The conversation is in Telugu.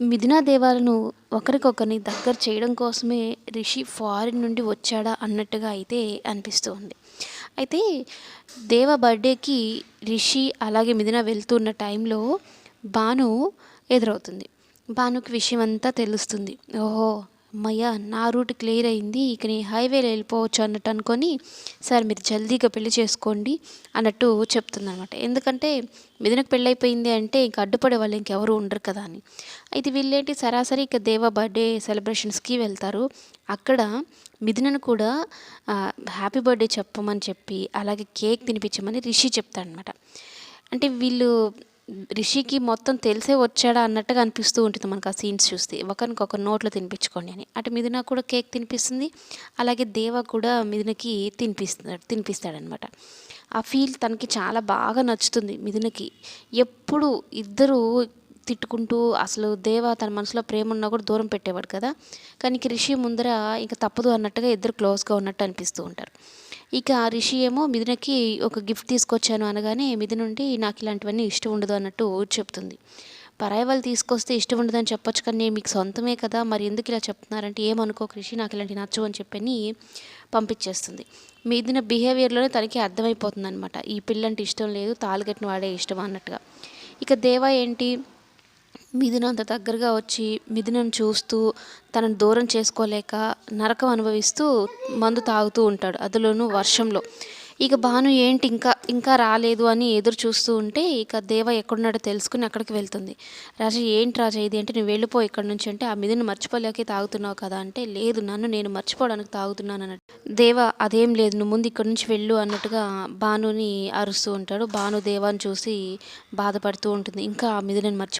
మిథునా దేవాలను ఒకరికొకరిని దగ్గర చేయడం కోసమే రిషి ఫారిన్ నుండి వచ్చాడా అన్నట్టుగా అయితే అనిపిస్తుంది. అయితే దేవ బర్త్డేకి రిషి అలాగే మిథున వెళ్తున్న టైంలో భాను ఎదురవుతుంది. భానుకి విషయం అంతా తెలుస్తుంది. ఓహో అమ్మయ్య నా రూట్ క్లియర్ అయింది ఇక నేను హైవేలో వెళ్ళిపోవచ్చు అన్నట్టు అనుకొని సార్ మీరు జల్దీగా పెళ్ళి చేసుకోండి అన్నట్టు చెప్తుంది అనమాట ఎందుకంటే మిథునకు పెళ్ళైపోయింది అంటే ఇంక అడ్డుపడే వాళ్ళు ఇంకెవరు ఉండరు కదా అని. అయితే వీళ్ళేంటి సరాసరి ఇక దేవ బర్త్డే సెలబ్రేషన్స్కి వెళ్తారు. అక్కడ మిథునను కూడా హ్యాపీ బర్త్డే చెప్పమని చెప్పి అలాగే కేక్ తినిపించమని రిషి చెప్తాడనమాట అంటే వీళ్ళు రిషికి మొత్తం తెలిసే వచ్చాడా అన్నట్టుగా అనిపిస్తూ ఉంటుంది మనకు ఆ సీన్స్ చూస్తే. ఒకరికొకరు నోట్లో తినిపించుకోండి అని. అటు మిథున కూడా కేక్ తినిపిస్తుంది. అలాగే దేవ కూడా మిథునకి తినిపిస్తున్నాడు తినిపిస్తాడనమాట ఆ ఫీల్ తనకి చాలా బాగా నచ్చుతుంది మిథునకి. ఎప్పుడు ఇద్దరు తిట్టుకుంటూ అసలు దేవ తన మనసులో ప్రేమ ఉన్నా కూడా దూరం పెట్టేవాడు కదా. కానీ రిషి ముందర ఇంకా తప్పదు అన్నట్టుగా ఇద్దరు క్లోజ్గా ఉన్నట్టు అనిపిస్తూ ఉంటారు. ఇక ఆ రిషి ఏమో మిథునకి ఒక గిఫ్ట్ తీసుకొచ్చాను అనగానే మిథునుండి నాకు ఇలాంటివన్నీ ఇష్టం ఉండదు అన్నట్టు చెప్తుంది. పరాయి వాళ్ళు తీసుకొస్తే ఇష్టం ఉండదని చెప్పొచ్చు కానీ నేను మీకు సొంతమే కదా మరి ఎందుకు ఇలా చెప్తున్నారంటే ఏమనుకో కృషి నాకు ఇలాంటి నచ్చు అని చెప్పని పంపించేస్తుంది. మిథున బిహేవియర్లోనే తనకి అర్థమైపోతుంది అనమాట ఈ పిల్లంటే ఇష్టం లేదు తాలుగట్టిన వాడే ఇష్టం అన్నట్టుగా. ఇక దేవా ఏంటి? మిథున అంత దగ్గరగా వచ్చి మిథునను చూస్తూ తనను దూరం చేసుకోలేక నరకం అనుభవిస్తూ మందు తాగుతూ ఉంటాడు అందులోనూ వర్షంలో. ఇక భాను ఏంటి ఇంకా ఇంకా రాలేదు అని ఎదురు చూస్తూ ఉంటే ఇక దేవ ఎక్కడున్నాడో తెలుసుకుని అక్కడికి వెళ్తుంది. రాజా ఏంటి రాజా ఇది? అంటే నువ్వు వెళ్ళిపో ఇక్కడి నుంచి అంటే ఆ మిథుని మర్చిపోలేకే తాగుతున్నావు కదా అంటే లేదు నన్ను నేను మర్చిపోవడానికి తాగుతున్నాను అన్నట్టు. దేవ అదేం లేదు నువ్వు ముందు ఇక్కడి నుంచి వెళ్ళు అన్నట్టుగా భానుని అరుస్తూ ఉంటాడు. భాను దేవాన్ని చూసి బాధపడుతూ ఉంటుంది. ఇంకా ఆ మిథుని మర్చి